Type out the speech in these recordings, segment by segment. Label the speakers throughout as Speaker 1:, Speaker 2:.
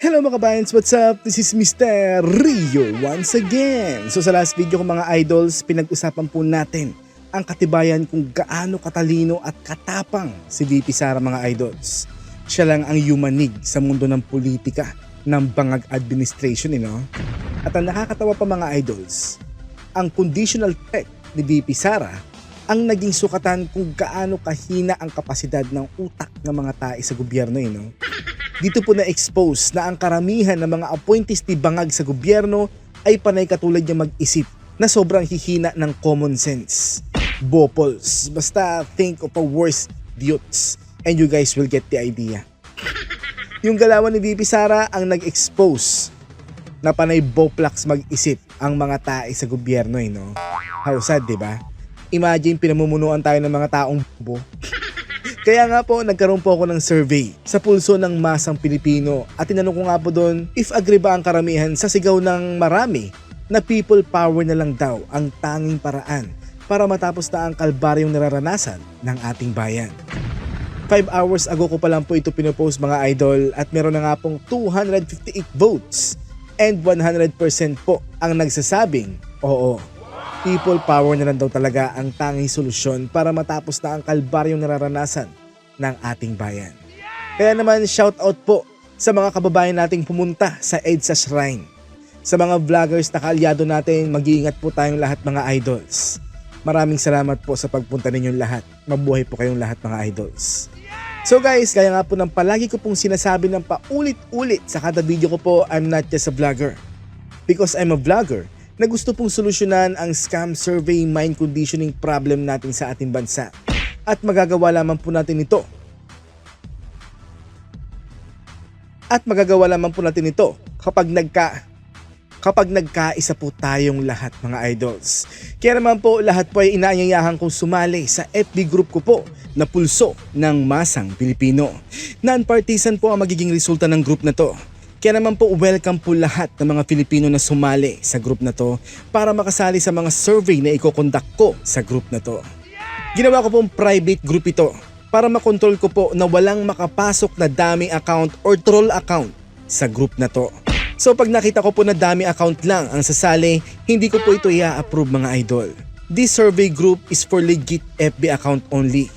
Speaker 1: Hello mga kabayans, what's up? This is Mr. Rio once again. So sa last video ko mga idols, pinag-usapan po natin ang katibayan kung gaano katalino at katapang si VP Sara mga idols. Siya lang ang yumanig sa mundo ng politika ng bangag administration, you know? At ang nakakatawa pa mga idols, ang conditional threat ni VP Sara ang naging sukatan kung gaano kahina ang kapasidad ng utak ng mga tae sa gobyerno, you know? Dito po na-expose na ang karamihan ng mga appointees ni Bangag sa gobyerno ay panay katulad niya mag-isip na sobrang hihina ng common sense. Bopols. Basta think of a worse idiots and you guys will get the idea. Yung galawan ni VP Sara ang nag-expose na panay boplax mag-isip ang mga tae sa gobyerno eh, no? How sad, di ba? Imagine pinamumunuan tayo ng mga taong bo. Kaya nga po, nagkaroon po ako ng survey sa pulso ng masang Pilipino at tinanong ko nga po doon if agree ba ang karamihan sa sigaw ng marami na people power na lang daw ang tanging paraan para matapos na ang kalbaryong nararanasan ng ating bayan. 5 hours ago ko pa lang po ito pinopost mga idol at meron na nga pong 258 votes and 100% po ang nagsasabing oo. People power na lang daw talaga ang tanging solusyon para matapos na ang kalbaryong nararanasan ng ating bayan. Kaya naman shout out po sa mga kababayan nating pumunta sa EDSA Shrine. Sa mga vloggers na kaalyado natin, mag-iingat po tayong lahat mga idols. Maraming salamat po sa pagpunta ninyong lahat. Mabuhay po kayong lahat mga idols. So guys, kaya nga po ng palagi ko pong sinasabi ng paulit-ulit sa kada video ko po, I'm not just a vlogger. Because I'm a vlogger na gusto pong solusyonan ang scam survey mind conditioning problem natin sa ating bansa. At magagawa lamang po natin ito. At magagawa lamang po natin ito kapag nagka kapag nagkaisa po tayong lahat mga idols. Kaya naman po lahat po ay inaanyayahan kong sumali sa FB group ko po na pulso ng Masang Pilipino. Non-partisan po ang magiging resulta ng group na to. Kaya naman po welcome po lahat ng mga Filipino na sumali sa group na to para makasali sa mga survey na ikokondak ko sa group na to. Ginawa ko pong private group ito para makontrol ko po na walang makapasok na dami account or troll account sa group na to. So pag nakita ko po na dami account lang ang sasali, hindi ko po ito i-approve mga idol. This survey group is for legit FB account only.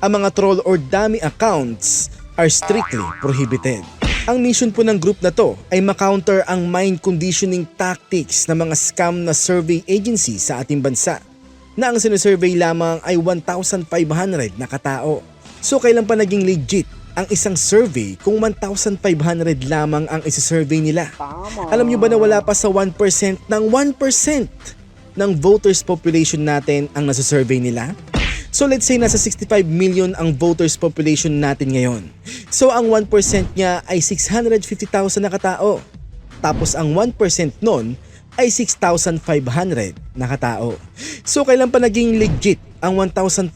Speaker 1: Ang mga troll or dami accounts are strictly prohibited. Ang mission po ng group na to ay makounter ang mind conditioning tactics ng mga scam na survey agency sa ating bansa na ang sinusurvey lamang ay 1,500 na katao. So kailan pa naging legit ang isang survey kung 1,500 lamang ang isisurvey nila? Alam nyo ba na wala pa sa 1% ng 1% ng voters population natin ang nasa-survey nila? So let's say nasa 65 million ang voters population natin ngayon. So ang 1% niya ay 650,000 na katao. Tapos ang 1% nun ay 6,500 na katao. So kailan pa naging legit ang 1,500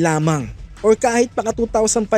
Speaker 1: lamang? Or kahit paka 2,500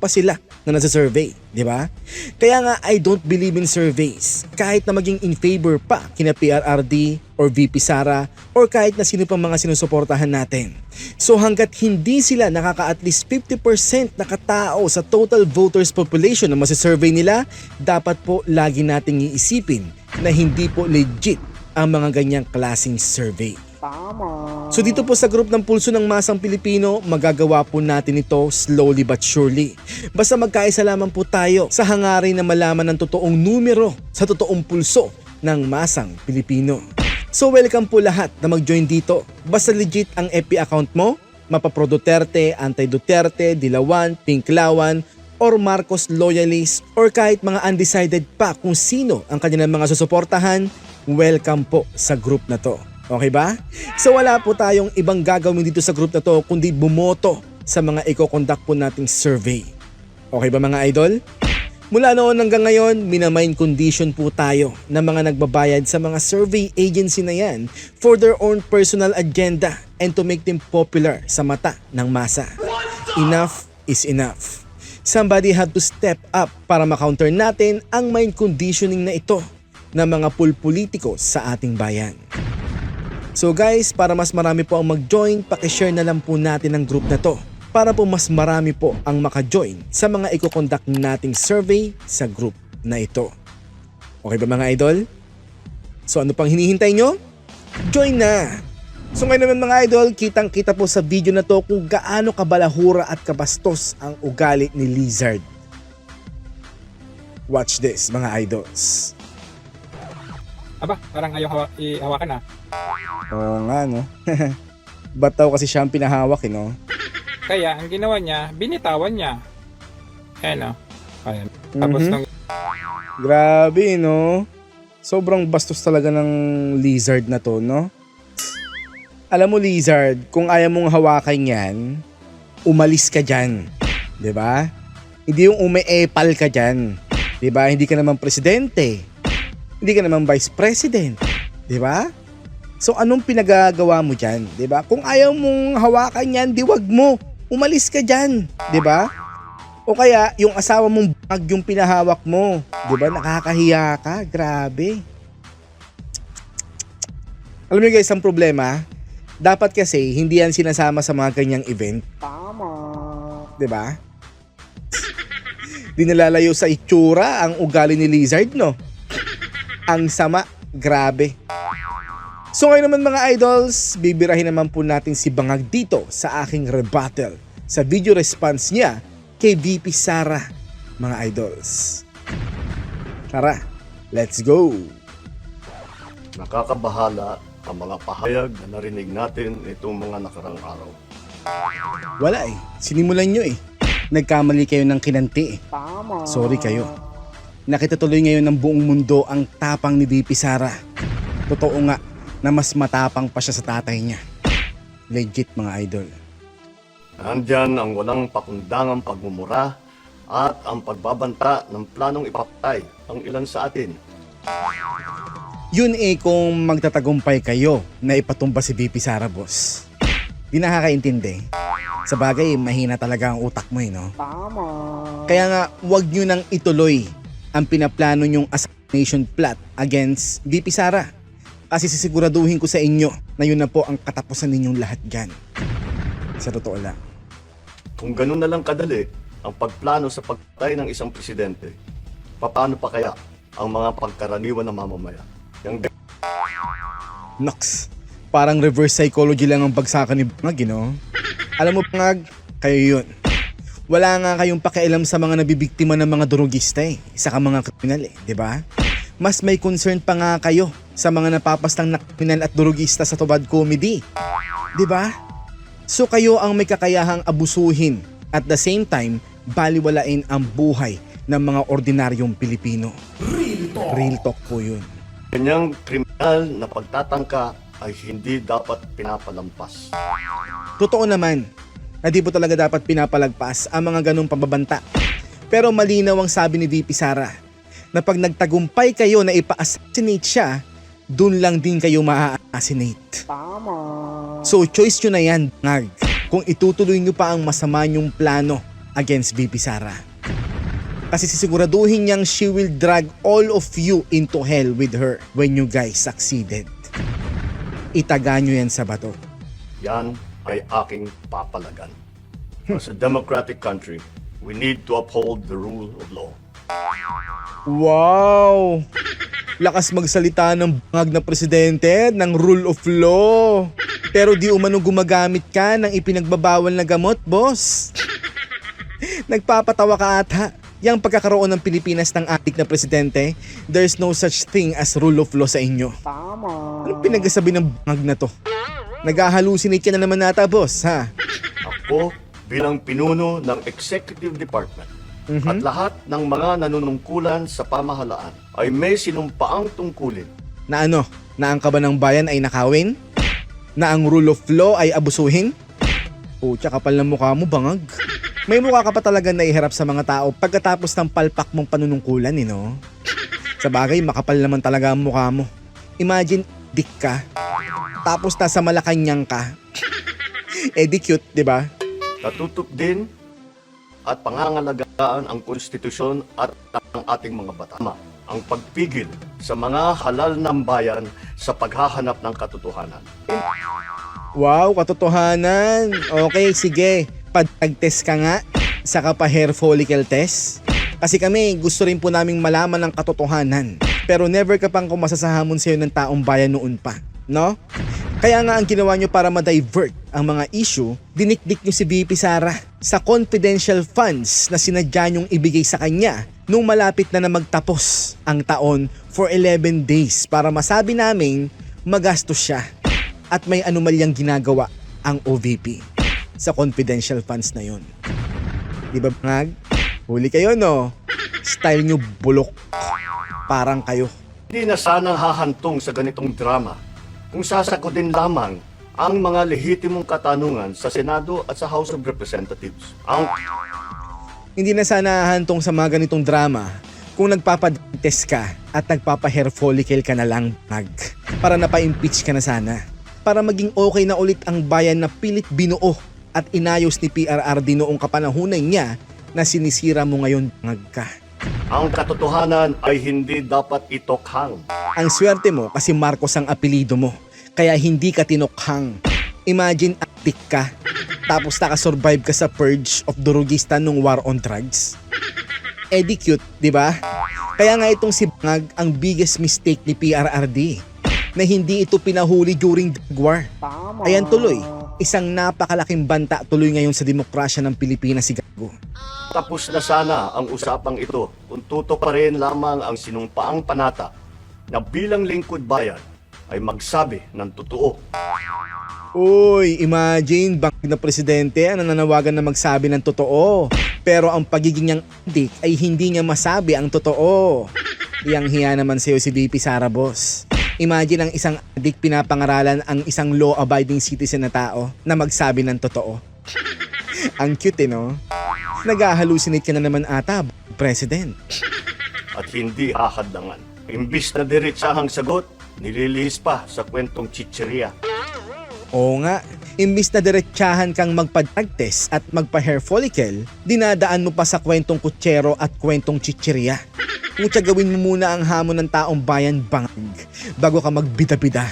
Speaker 1: pa sila na nasa survey, di ba? Kaya nga I don't believe in surveys. Kahit na maging in favor pa kina PRRD or VP Sara or kahit na sino pang mga sinusuportahan natin. So hanggat hindi sila nakaka at least 50% na katao sa total voters population na masisurvey nila, dapat po lagi nating iisipin na hindi po legit ang mga ganyang klaseng survey.
Speaker 2: Tama.
Speaker 1: So dito po sa group ng Pulso ng Masang Pilipino, magagawa po natin ito slowly but surely. Basta magkaisa lamang po tayo sa hangarin na malaman ng totoong numero sa totoong pulso ng Masang Pilipino. So welcome po lahat na mag-join dito. Basta legit ang FB account mo, Mapapro Duterte, Anti-Duterte, Dilawan, Pinklawan, or Marcos loyalist or kahit mga undecided pa kung sino ang kanilang mga susuportahan, welcome po sa group na to. Okay ba? So wala po tayong ibang gagawin dito sa group na to kundi bumoto sa mga iko-conduct po nating survey. Okay ba mga idol? Mula noon hanggang ngayon, minamind condition po tayo ng mga nagbabayad sa mga survey agency na yan for their own personal agenda and to make them popular sa mata ng masa. Enough is enough. Somebody had to step up para makounter natin ang mind conditioning na ito ng mga pulpolitiko sa ating bayan. So guys, para mas marami po ang mag-join, pakishare na lang po natin ang group na to para po mas marami po ang maka-join sa mga iko-conduct nating survey sa group na ito. Okay ba mga idol? So ano pang hinihintay nyo? Join na! So ngayon naman mga idol, kitang kita po sa video na to kung gaano kabalahura at kabastos ang ugali ni Lizard. Watch this mga idols.
Speaker 2: Aba, parang ayaw hawa, ihawakan ah.
Speaker 1: Oo nga no. Ba't daw kasi siya ang pinahawak eh no?
Speaker 2: Kaya ang ginawa niya, binitawan niya. Ayan oh. Ayan. Tapos
Speaker 1: Mhm.
Speaker 2: nung
Speaker 1: Grabe no. Sobrang bastos talaga ng lizard na to no? Alam mo lizard, kung ayaw mong hawakan yan, umalis ka dyan. 'Di ba? Hindi yung umeepal ka dyan. 'Di ba? Hindi ka naman presidente. Hindi ka naman vice president. 'Di ba? So anong pinagagawa mo dyan? 'Di ba? Kung ayaw mong hawakan yan, di wag mo. Umalis ka dyan. 'Di ba? O kaya, yung asawa mong bag yung pinahawak mo. Di ba? Nakakahiya ka. Grabe. Alam niyo guys, ang problema, dapat kasi hindi yan sinasama sa mga ganyang event. Tama. Di ba? Di nalalayo sa itsura ang ugali ni Lizard, no? Ang sama. Grabe. So ngayon naman mga idols, bibirahin naman po natin si Bangag dito sa aking rebuttal sa video response niya kay VP Sara, mga idols. Tara, let's go!
Speaker 3: Nakakabahala ang mga pahayag na narinig natin itong mga nakarang araw.
Speaker 1: Wala eh, sinimulan nyo eh. Nagkamali kayo ng kinanti eh. Sorry kayo. Nakita tuloy ngayon ng buong mundo ang tapang ni VP Sara. Totoo nga na mas matapang pa siya sa tatay niya. Legit mga idol.
Speaker 3: Nandyan ang walang pakundangang pagmumura at ang pagbabanta ng planong ipapatay ang ilan sa atin.
Speaker 1: Yun eh kung magtatagumpay kayo na ipatumba si VP Sara, boss. Di nakakaintindi. Sa bagay, mahina talaga ang utak mo eh, no? Kaya nga, wag nyo nang ituloy ang pinaplano nyong assassination plot against VP Sara. Kasi sisiguraduhin ko sa inyo na yun na po ang katapusan ninyong lahat dyan. Sa totoo lang.
Speaker 3: Kung ganun na lang kadali ang pagplano sa pagpatay ng isang presidente, paano pa kaya ang mga pagkaraniwan ng mamamaya? Yung
Speaker 1: Nox, parang reverse psychology lang ang bagsakan ni Bangag, you know? Alam mo, Bangag, kayo yun. Wala nga kayong pakialam sa mga nabibiktima ng mga durugista eh, isa ka mga kriminal eh, di ba? Mas may concern pa nga kayo sa mga napapastang na kriminal at durugista sa Tubad Comedy. Di ba? So kayo ang may kakayahang abusuhin at the same time, baliwalain ang buhay ng mga ordinaryong Pilipino. Real talk. Real talk po yun.
Speaker 3: ganyang kriminal na pagtatangka ay hindi dapat pinapalampas.
Speaker 1: Totoo naman na di po talaga dapat pinapalagpas ang mga ganong pambabanta. Pero malinaw ang sabi ni VP Sara na pag nagtagumpay kayo na ipa-assassinate siya, dun lang din kayo maa-assassinate. So choice nyo na yan, ngag. Kung itutuloy nyo pa ang masama nyong plano against VP Sara. Kasi sisiguraduhin niyang she will drag all of you into hell with her when you guys succeeded. Itaga nyo yan sa bato.
Speaker 3: Yan ay aking papalagan. As a democratic country, we need to uphold the rule of law.
Speaker 1: Wow! Lakas magsalita ng bangag na presidente ng rule of law. Pero di umano gumagamit ka ng ipinagbabawal na gamot, boss. Nagpapatawa ka ata. Yang pagkakaroon ng Pilipinas ng atik na presidente, there's no such thing as rule of law sa inyo. Tama. Anong pinagsasabi ng bangag na to? Nag-halusinate ka na naman nata, boss, ha?
Speaker 3: Ako bilang pinuno ng Executive Department at lahat ng mga nanunungkulan sa pamahalaan ay may sinumpaang tungkulin
Speaker 1: Na ano, na ang kaban ng bayan ay nakawin? Na ang rule of law ay abusuhin? Pucha kapal ng mukha mo, bangag. May mukha ka pa talaga na iharap sa mga tao pagkatapos ng palpak mong panunungkulan, eh, no? Sa bagay, makapal naman talaga ang mukha mo. Imagine, dik ka. Tapos nasa Malacanang ka. eh di cute, di ba?
Speaker 3: Katutup din at pangangalagaan ang konstitusyon at ang ating mga batama. Ang pagpigil sa mga halal ng bayan sa paghahanap ng katotohanan.
Speaker 1: Wow, katotohanan. Okay, sige. Pag-test ka nga, saka pa hair follicle test. Kasi kami gusto rin po naming malaman ang katotohanan. Pero never ka pang kumasasahamon sa'yo ng taong bayan noon pa. No? Kaya nga ang ginawa nyo para ma-divert ang mga issue, dinikdik nyo si VP Sara sa confidential funds na sinadya nyong ibigay sa kanya nung malapit na na magtapos ang taon for 11 days para masabi namin magastos siya at may anomalyang ginagawa ang OVP sa confidential funds na yon. Di ba bangag? Huli kayo no? Style nyo bulok. Parang kayo.
Speaker 3: Hindi na sana hahantong sa ganitong drama kung sasagutin lamang ang mga lehitimong katanungan sa Senado at sa House of Representatives. Ang
Speaker 1: Hindi na sana hantong sa mga ganitong drama kung nagpapadentes ka at nagpapa-hair follicle ka na lang bag para napa-impeach ka na sana. Para maging okay na ulit ang bayan na pilit binuo at inayos ni PRRD noong kapanahunan niya na sinisira mo ngayon bangag ka.
Speaker 3: Ang katotohanan ay hindi dapat itokhang.
Speaker 1: Ang swerte mo kasi Marcos ang apelido mo, kaya hindi ka tinokhang. Imagine addict ka, tapos nakasurvive ka sa purge of Durugistan nung war on drugs. Eh di cute, di ba? Kaya nga itong si Bangag ang biggest mistake ni PRRD na hindi ito pinahuli during drug war. Ayan tuloy, isang napakalaking banta tuloy ngayon sa demokrasya ng Pilipinas si Gago.
Speaker 3: Tapos na sana ang usapang ito kung tuto pa rin lamang ang sinumpaang panata na bilang lingkod bayan ay magsabi ng totoo.
Speaker 1: Uy, imagine, bangag na presidente ang nananawagan na magsabi ng totoo. Pero ang pagiging niyang adik ay hindi niya masabi ang totoo. Iyang hiya naman sa'yo si VP Sara Boss. Imagine ang isang adik pinapangaralan ang isang law-abiding citizen na tao na magsabi ng totoo. ang cute eh, no? Nag-hallucinate ka na naman ata, President.
Speaker 3: at hindi hahadlangan. Imbis na diretsahang sagot, nililihis pa sa kwentong chicheria.
Speaker 1: Oo nga, imbis na diretsahan kang magpa-drug test at magpa-hair follicle, dinadaan mo pa sa kwentong kutsero at kwentong chichirya. Kutsa gawin mo muna ang hamon ng taong bayan bangag bago ka magbida-bida.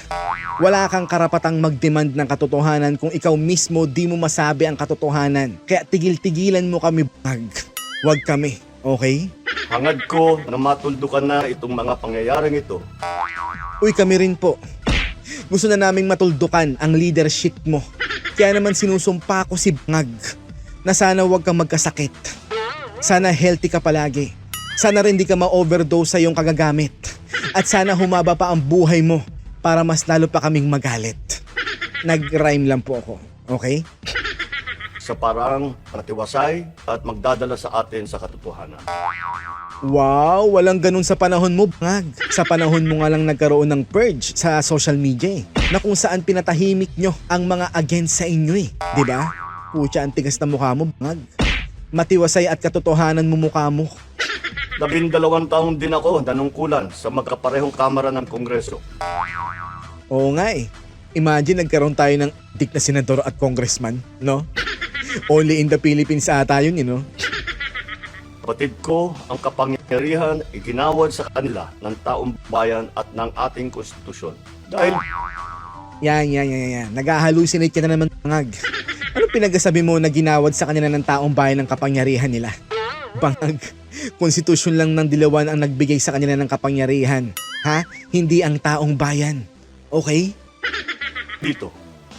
Speaker 1: Wala kang karapatang mag-demand ng katotohanan kung ikaw mismo di mo masabi ang katotohanan. Kaya tigil-tigilan mo kami bangag. Huwag kami, okay?
Speaker 3: Hangad ko na matuldukan na itong mga pangyayaring ito
Speaker 1: Uy, kami rin po. Gusto na naming matuldukan ang leadership mo. Kaya naman sinusumpa ko si Bangag na sana huwag kang magkasakit. Sana healthy ka palagi. Sana rin di ka ma-overdose sa iyong kagagamit. At sana humaba pa ang buhay mo para mas lalo pa kaming magalit. Nag-rhyme lang po ako. Okay?
Speaker 3: sa parang matiwasay at magdadala sa atin sa katotohanan.
Speaker 1: Wow, walang ganun sa panahon mo, bangag. Sa panahon mo nga lang nagkaroon ng purge sa social media eh, na kung saan pinatahimik nyo ang mga against sa inyo eh. Di ba? Pucha, ang tigas na mukha mo, bangag. Matiwasay at katotohanan mo mukha mo.
Speaker 3: Labindalawang taon din ako nanungkulan sa magkaparehong kamara ng Kongreso.
Speaker 1: Oo nga eh. Imagine nagkaroon tayo ng dik na senador at congressman, no? Only in the Philippines ata yun, you know?
Speaker 3: Kapatid ko, ang kapangyarihan iginawad sa kanila ng taong bayan at ng ating konstitusyon. Dahil
Speaker 1: Yan, yan, yan, yan. Nag-hallucinate ka na naman, bangag. Ano pinagasabi mo na ginawad sa kanila ng taong bayan ng kapangyarihan nila? Bangag. Konstitusyon lang ng dilawan ang nagbigay sa kanila ng kapangyarihan. Ha? Hindi ang taong bayan. Okay?
Speaker 3: dito,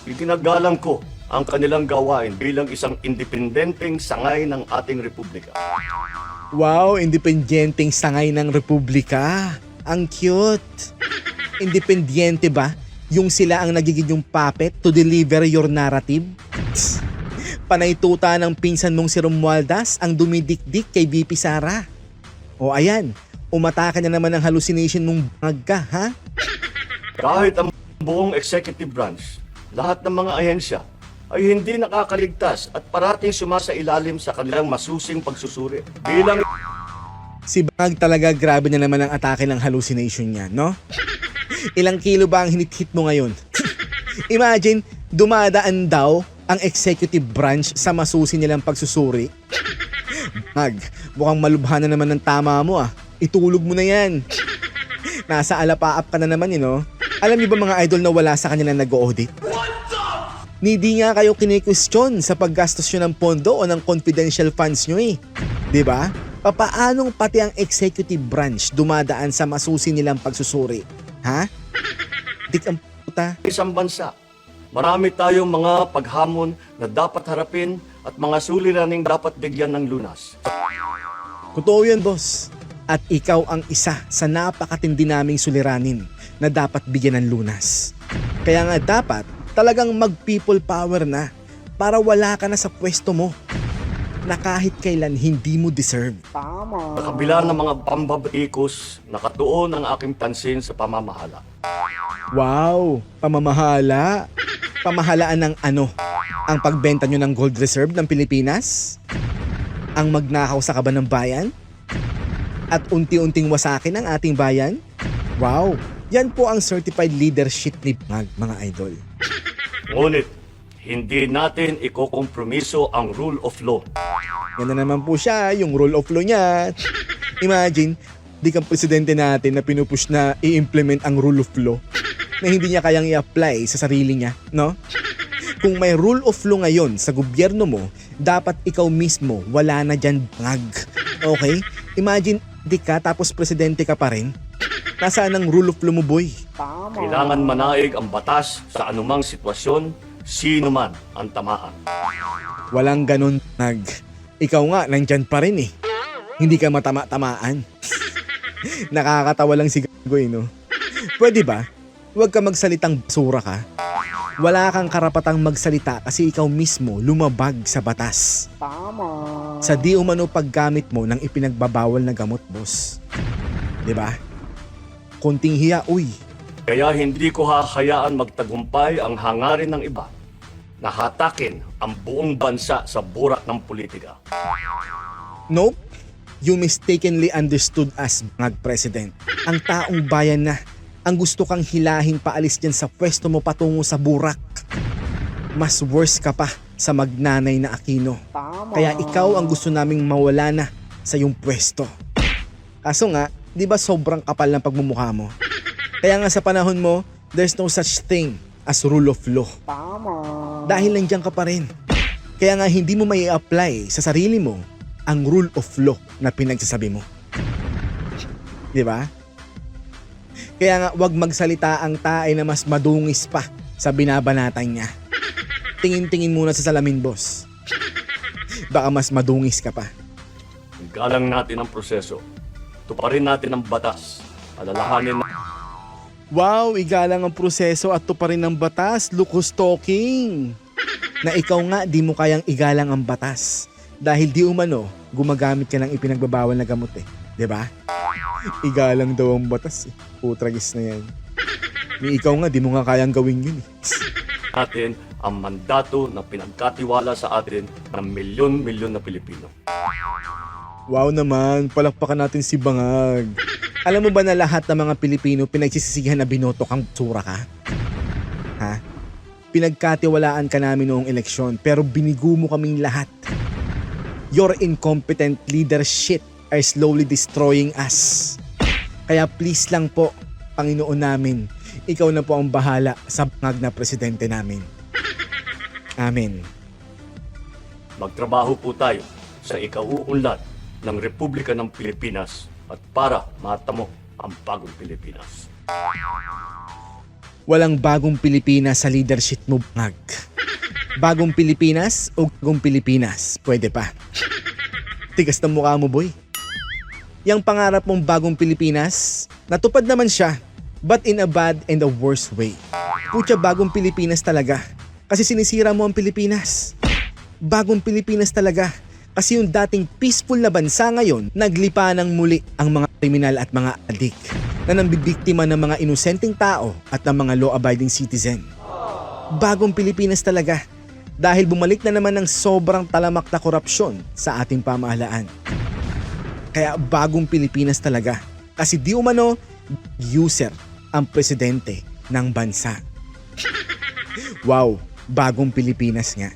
Speaker 3: iginagalang ko ang kanilang gawain bilang isang independenteng sangay ng ating republika.
Speaker 1: Wow, independenteng sangay ng republika. Ang cute. Independiente ba? Yung sila ang nagiging yung puppet to deliver your narrative? Panay tuta ng pinsan mong si Romualdez ang dumidikdik kay VP Sara. O ayan, umatake na naman ang hallucination mong bangag ka, ha?
Speaker 3: Kahit ang buong executive branch, lahat ng mga ahensya ay hindi nakakaligtas at parating sumasailalim sa kanilang masusing pagsusuri. Bilang
Speaker 1: Si Bangag talaga grabe na naman ang atake ng hallucination niya, no? Ilang kilo ba ang hinit-hit mo ngayon? Imagine, dumadaan daw ang executive branch sa masusi nilang pagsusuri. Bangag, mukhang malubha na naman ng tama mo ah. Itulog mo na yan. Nasa alapaap ka na naman, you know? Alam niyo ba mga idol na wala sa kanya na nag-audit? Hindi nga kayo kinikwestiyon sa paggastos nyo ng pondo o ng confidential funds nyo eh. ba? Papaanong pati ang executive branch dumadaan sa masusi nilang pagsusuri? Ha? Dik ang puta.
Speaker 3: isang bansa. Marami tayong mga paghamon na dapat harapin at mga suliraning dapat bigyan ng lunas.
Speaker 1: Totoo yan, boss. At ikaw ang isa sa napakatindi naming suliranin na dapat bigyan ng lunas. Kaya nga dapat talagang mag-people power na para wala ka na sa pwesto mo na kahit kailan hindi mo deserve.
Speaker 3: Sa kabila ng mga pambabaikos, nakatuon ang aking pansin sa pamamahala.
Speaker 1: Wow! Pamamahala! Pamahalaan ng ano? Ang pagbenta nyo ng gold reserve ng Pilipinas? Ang magnakaw sa kaban ng bayan? At unti-unting wasakin ang ating bayan? Wow! Yan po ang certified leadership ni Mag, mga idol.
Speaker 3: Ngunit, hindi natin ikokompromiso ang rule of law.
Speaker 1: Yan na naman po siya, yung rule of law niya. Imagine, di kang presidente natin na pinupush na i-implement ang rule of law na hindi niya kayang i-apply sa sarili niya, no? Kung may rule of law ngayon sa gobyerno mo, dapat ikaw mismo wala na dyan bangag. Okay? Imagine, di ka tapos presidente ka pa rin. Nasaan ang rule of law mo, boy?
Speaker 3: Kailangan manaig ang batas sa anumang sitwasyon, sino man ang tamaan.
Speaker 1: Walang ganun, nag. Ikaw nga, nandyan pa rin eh. Hindi ka matama-tamaan. Nakakatawa lang si Gagoy, no? Pwede ba? Huwag ka magsalitang basura ka. Wala kang karapatang magsalita kasi ikaw mismo lumabag sa batas. Sa di umano paggamit mo ng ipinagbabawal na gamot, boss. 'Di ba? Konting hiya, uy.
Speaker 3: Kaya hindi ko hahayaan magtagumpay ang hangarin ng iba na hatakin ang buong bansa sa burak ng politika.
Speaker 1: Nope. You mistakenly understood us, mga president. Ang taong bayan na ang gusto kang hilahin paalis dyan sa pwesto mo patungo sa burak. Mas worse ka pa sa magnanay na Aquino. Kaya ikaw ang gusto naming mawala na sa iyong pwesto. Kaso nga, di ba sobrang kapal ng pagmumukha mo? Kaya nga sa panahon mo, there's no such thing as rule of law. Dahil nandiyan ka pa rin. Kaya nga hindi mo may apply sa sarili mo ang rule of law na pinagsasabi mo. Di ba? Kaya nga wag magsalita ang tae na mas madungis pa sa binabanatan niya. Tingin-tingin muna sa salamin, boss. Baka mas madungis ka pa.
Speaker 3: Galang natin ang proseso. Tuparin natin ang batas. Alalahanin na
Speaker 1: Wow, igalang ang proseso at tuparin ng batas, lukos talking. Na ikaw nga di mo kayang igalang ang batas. Dahil di umano, gumagamit ka ng ipinagbabawal na gamot eh. ba? Igalang daw ang batas eh. Putragis na yan. Ni ikaw nga, di mo nga kayang gawin yun eh.
Speaker 3: natin ang mandato na pinagkatiwala sa atin ng milyon-milyon na Pilipino.
Speaker 1: Wow naman, palakpakan natin si Bangag. Alam mo ba na lahat ng mga Pilipino pinagsisisihan na binoto kang tsura ka? Ha? Pinagkatiwalaan ka namin noong eleksyon pero binigo mo kaming lahat. Your incompetent leadership are slowly destroying us. Kaya please lang po, Panginoon namin, ikaw na po ang bahala sa bangag na presidente namin. Amen.
Speaker 3: Magtrabaho po tayo sa ikauunlad ng Republika ng Pilipinas at para matamo ang bagong Pilipinas.
Speaker 1: Walang bagong Pilipinas sa leadership mo, Bangag. Bagong Pilipinas o bagong Pilipinas? Pwede pa. Tigas ng mukha mo, boy. Yang pangarap mong bagong Pilipinas, natupad naman siya, but in a bad and a worse way. Putya, bagong Pilipinas talaga. Kasi sinisira mo ang Pilipinas. Bagong Pilipinas talaga. Kasi yung dating peaceful na bansa ngayon, naglipa ng muli ang mga kriminal at mga adik na nambibiktima ng mga inosenteng tao at ng mga law-abiding citizen. Bagong Pilipinas talaga dahil bumalik na naman ng sobrang talamak na korupsyon sa ating pamahalaan. Kaya bagong Pilipinas talaga kasi di umano user ang presidente ng bansa. wow, bagong Pilipinas nga.